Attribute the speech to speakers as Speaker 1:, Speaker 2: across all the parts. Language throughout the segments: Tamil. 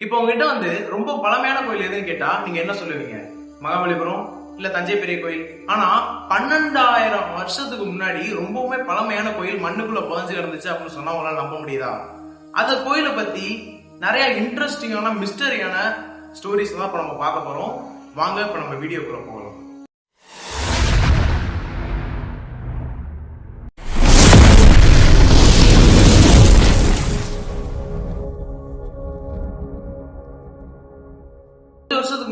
Speaker 1: இப்போ உங்ககிட்ட வந்து ரொம்ப பழமையான கோயில் எதுன்னு கேட்டா நீங்க என்ன சொல்லுவீங்க? மகாபலிபுரம் இல்ல தஞ்சை பெரிய கோயில்? ஆனா பன்னெண்டாயிரம் வருஷத்துக்கு முன்னாடி ரொம்பவுமே பழமையான கோயில் மண்ணுக்குள்ள புதஞ்சு கிடந்துச்சு அப்படின்னு சொன்னா உங்களால நம்ப முடியுதா? அந்த கோயிலை பத்தி நிறைய இன்ட்ரெஸ்டிங்கான மிஸ்டரியான ஸ்டோரிஸ் தான் இப்ப நம்ம பார்க்க போறோம். வாங்க இப்ப நம்ம வீடியோக்குள்ள போகலாம்.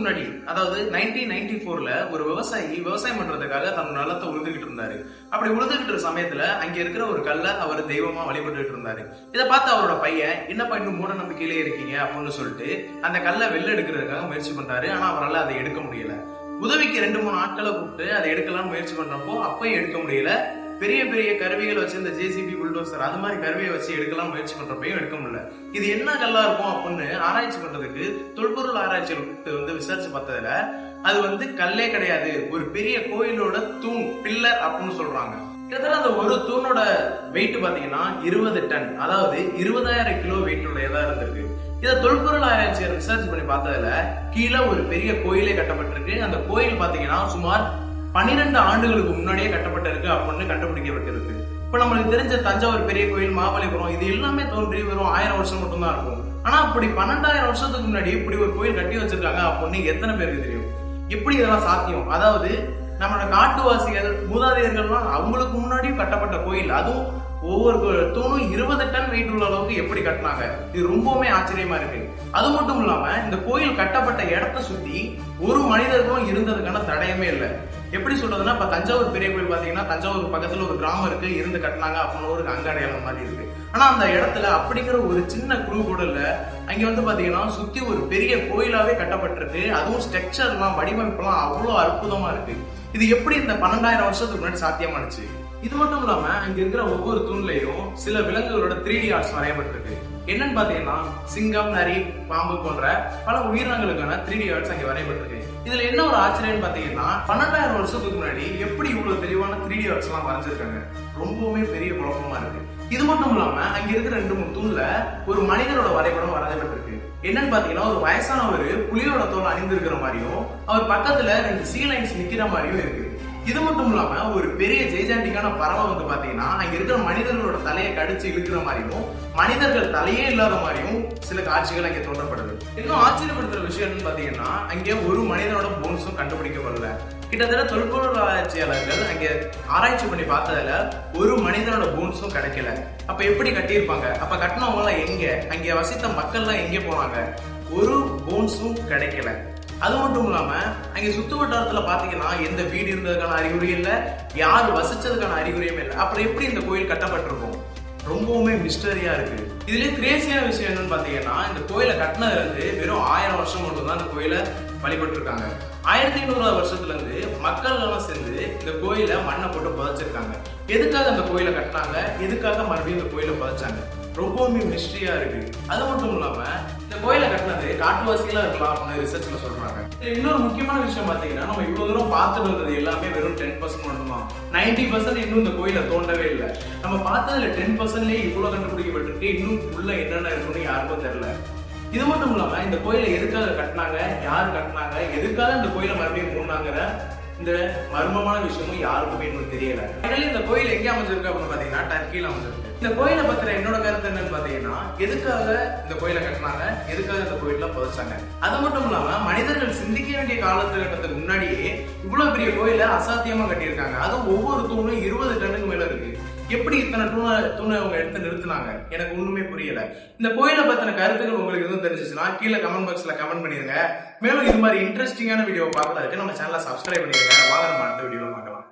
Speaker 1: முன்னாடி அதாவது நைன்டீன் நைன்டி ஃபோர்ல ஒரு விவசாயி விவசாயம் பண்றதுக்காக தன் நிலத்தை உழுதுகிட்டு இருந்தாரு. அப்படி உழுதுகிட்டு இருக்க சமயத்துல அங்க இருக்கிற ஒரு கல்லை அவர் தெய்வமா வழிபட்டுட்டு இருந்தாரு. இதை பார்த்து அவரோட பையன் என்னப்பா இன்னும் மூட நம்பிக்கையிலே இருக்கீங்க? அப்படின்னு சொல்லிட்டு அந்த கல்லை வெளில எடுக்கிறதுக்காக முயற்சி பண்றாரு. ஆனா அவரால் அதை எடுக்க முடியல. உதவிக்கு ரெண்டு மூணு ஆட்களை கூப்பிட்டு அதை எடுக்கலாம்னு முயற்சி பண்றப்போ அப்பயும் எடுக்க முடியல. பெரிய பெரிய கருவிகள் வச்சு இந்த ஜேசிபி புல்டோசர் அது மாதிரி கருவியை வச்சு எடுக்கலாம் முயற்சி பண்றப்பையும் எடுக்க முடியல. இது என்ன கல்லா இருக்கும் அப்படின்னு ஆராய்ச்சி பண்றதுக்கு தொல்பொருள் ஆராய்ச்சியில் வந்து விசாரிச்சு பார்த்ததுல அது வந்து கல்லே கிடையாது. ஒரு பெரிய கோயிலோட தூண் பில்லர் அப்படின்னு சொல்றாங்க. கிட்டத்தட்ட அந்த ஒரு தூணோட வெயிட் பாத்தீங்கன்னா இருபது டன். அதாவது இருபதாயிரம் கிலோ வெயிட் உடையதா இருந்திருக்கு. இதை தொல்பொருள் ஆராய்ச்சியர் ரிசர்ச் பண்ணி பார்த்ததுல கீழே ஒரு பெரிய கோயிலே கட்டப்பட்டிருக்கு. அந்த கோயில் பாத்தீங்கன்னா சுமார் பன்னிரெண்டு ஆண்டுகளுக்கு முன்னாடியே கட்டப்பட்டிருக்கு அப்படின்னு கண்டுபிடிக்கப்பட்டிருக்கு. இப்போ நம்மளுக்கு தெரிஞ்ச தஞ்சாவூர் பெரிய கோயில் மாமல்லிபுரம் இது எல்லாமே தோன்றி வெறும் ஆயிரம் வருஷம் மட்டும்தான் இருக்கும். ஆனால் அப்படி பன்னெண்டாயிரம் வருஷத்துக்கு முன்னாடி இப்படி ஒரு கோயில் கட்டி வச்சிருக்காங்க அப்படின்னு எத்தனை பேருக்கு தெரியும்? எப்படி இதெல்லாம் சாத்தியம்? அதாவது நம்மளோட காட்டுவாசிகள் மூதாதையர்கள்லாம் அவங்களுக்கு முன்னாடியும் கட்டப்பட்ட கோயில். அதுவும் ஒவ்வொரு கோ- தூணும் இருபது டன் வெயிட் உள்ள அளவுக்கு எப்படி கட்டினாங்க? இது ரொம்பவுமே ஆச்சரியமா இருக்கு. அது மட்டும் இல்லாம இந்த கோயில் கட்டப்பட்ட இடத்த சுத்தி ஒரு மனிதர்களும் இருந்ததுக்கான தடயமே இல்லை. எப்படி சொல்றதுன்னா இப்ப தஞ்சாவூர் பெரிய கோயில் பாத்தீங்கன்னா தஞ்சாவூர் பக்கத்துல ஒரு கிராமம் இருக்கு இருந்து கட்டினாங்க அப்படின்னு ஒரு அங்கடையாளம் மாதிரி இருக்கு. ஆனா அந்த இடத்துல அப்படிங்கிற ஒரு சின்ன குழு கூட இல்ல. அங்க வந்து பாத்தீங்கன்னா சுத்தி ஒரு பெரிய கோயிலாவே கட்டப்பட்டிருக்கு. அதுவும் ஸ்ட்ரக்சர்லாம் வடிவமைப்புலாம் அவ்வளவு அற்புதமா இருக்கு. இது எப்படி இந்த பன்னெண்டாயிரம் வருஷத்துக்கு முன்னாடி சாத்தியமானுச்சு? இது மட்டும் இல்லாம இங்க இருக்கிற ஒவ்வொரு தூண்லையும் சில விலங்குகளோட த்ரீ டி ஆர்ட்ஸ் வரையப்பட்டிருக்கு. என்னன்னு பாத்தீங்கன்னா சிங்கம் நரி பாம்பு போன்ற பல உயிரினங்களுக்கான த்ரீ டி ஆர்ட்ஸ் அங்க வரையப்பட்டிருக்கு. இதுல என்ன ஒரு ஆச்சரியம்னு பாத்தீங்கன்னா பன்னெண்டாயிரம் வருஷத்துக்கு முன்னாடி எப்படி இவ்வளவு தெளிவான த்ரீ டி ஆர்ட்ஸ் எல்லாம் வரைஞ்சிருக்காங்க? ரொம்பவுமே பெரிய குழப்பமா இருக்கு. இது மட்டும் இல்லாம அங்க இருக்கிற ரெண்டு மூணு தூண்ல ஒரு மனிதனோட வரைபடம் வரையப்பட்டிருக்கு. என்னன்னு பாத்தீங்கன்னா ஒரு வயசானவர் புலியோட தோல் அணிந்திருக்கிற மாதிரியும் அவர் பக்கத்துல ரெண்டு சீ லைன்ஸ் நிக்கிற மாதிரியும் இருக்கு. இது மட்டும் இல்லாம ஒரு பெரிய ஜெய்ஜாண்டிக்கான பறவை வந்து பாத்தீங்கன்னா அங்க இருக்கிற மனிதர்களோட தலையை கடிச்சு இழுக்கிற மாதிரியும் மனிதர்கள் தலையே இல்லாத மாதிரியும் சில காட்சிகள் அங்கே தோன்றப்படுது. இன்னும் ஆச்சரியப்படுத்துற விஷயம் என்னன்னு பாத்தீங்கன்னா அங்கே ஒரு மனிதனோட போன்ஸும் கண்டுபிடிக்கப்படல கிட்டத்தட்ட தொல்பொருள் ஆராய்ச்சியாளர்கள் அங்கே ஆராய்ச்சி பண்ணி பார்த்ததுல ஒரு மனிதனோட போன்ஸும் கிடைக்கல. அப்ப எப்படி கட்டியிருப்பாங்க? அப்ப கட்டினவங்க எல்லாம் எங்க? அங்கே வசித்த மக்கள்லாம் எங்கே போனாங்க? ஒரு போன்ஸும் கிடைக்கல. அது மட்டும் இல்லாம அங்க சுத்து வட்டாரத்துல பாத்தீங்கன்னா எந்த வீடு இருந்ததுக்கான அறிகுறியும் இல்ல யார் வசிச்சதுக்கான அறிகுறியுமே இல்லை. அப்புறம் எப்படி இந்த கோயில் கட்டப்பட்டிருக்கும்? ரொம்பவுமே மிஸ்டரியா இருக்கு. இதுலேயே கிரேசியான விஷயம் என்னன்னு பாத்தீங்கன்னா இந்த கோயிலை கட்டினதுல இருந்து வெறும் ஆயிரம் வருஷம் மட்டும் தான் இந்த கோயிலை வழிபட்டு இருக்காங்க ஆயிரத்தி ஐநூறாவது வருஷத்துல இருந்து மக்கள் எல்லாம் சேர்ந்து இந்த கோயிலை மண்ணை போட்டு புதைச்சிருக்காங்க. எதுக்காக அந்த கோயிலை கட்டினாங்க? எதுக்காக மறுபடியும் இந்த கோயிலை புதைச்சாங்க? ரொம்பவுமே மிஸ்ட்ரியா இருக்கு. அது மட்டும் இல்லாம இந்த கோயிலை கட்டினது காட்டுவாசிகளா இருக்கலாம் அப்படின்னு ரிசர்ச்ல சொல்றாங்க. இன்னொரு முக்கியமான விஷயம் பாத்தீங்கன்னா நம்ம இவ்வளவு தூரம் பார்த்துட்டு வந்தது எல்லாமே வெறும் டென் பர்சன்ட் மட்டும்தான். நைன்டி பர்சன்ட் இன்னும் இந்த கோயிலை தோண்டவே இல்லை. நம்ம பார்த்ததுல டென் பர்சன்ட்லேயே இவ்வளவு கண்டுபிடிக்கப்பட்டிருக்கு. இன்னும் உள்ள என்னென்ன இருக்குன்னு யாருக்கும் தெரியல. இது மட்டும் இல்லாம இந்த கோயிலை எதுக்காக கட்டினாங்க? யார் கட்டினாங்க? எதுக்காக இந்த கோயிலை மறுபடியும் மூணாங்கிற இந்த மர்மமான விஷயமும் யாருக்குமே இன்னும் தெரியல. அதனால இந்த கோயில் எங்கே அமைஞ்சிருக்கு அப்படின்னு பார்த்தீங்கன்னா டர்க்கியில் அமைஞ்சிருக்கு. இந்த கோயிலை பத்திர என்னோட கருத்து என்னன்னு பார்த்தீங்கன்னா எதுக்காக இந்த கோயிலை கட்டினாங்க? எதுக்காக இந்த கோயிலில் புதைச்சாங்க? அது மட்டும் இல்லாமல் மனிதர்கள் சிந்திக்க வேண்டிய காலத்துக்கு முன்னாடியே இவ்வளோ பெரிய கோயிலை அசாத்தியமாக கட்டியிருக்காங்க. அதுவும் ஒவ்வொரு தூணும் இருபது டன்னுக்கு எப்படி இத்தனை தூணை தூணை அவங்க எடுத்து நிறுத்தினாங்க? எனக்கு ஒண்ணுமே புரியல. இந்த கோயிலை பத்தின கருத்துக்கள் உங்களுக்கு எதுவும் தெரிஞ்சிச்சுன்னா கீழே கமெண்ட் பாக்ஸ்ல கமெண்ட் பண்ணிருங்க மேலும் இது மாதிரி இன்ட்ரெஸ்டிங்கான வீடியோ பார்க்கறதுக்கு நம்ம சேனலை சப்ஸ்கிரைப் பண்ணிருங்க வாங்க நம்ம அடுத்த வீடியோல பார்க்கலாம்.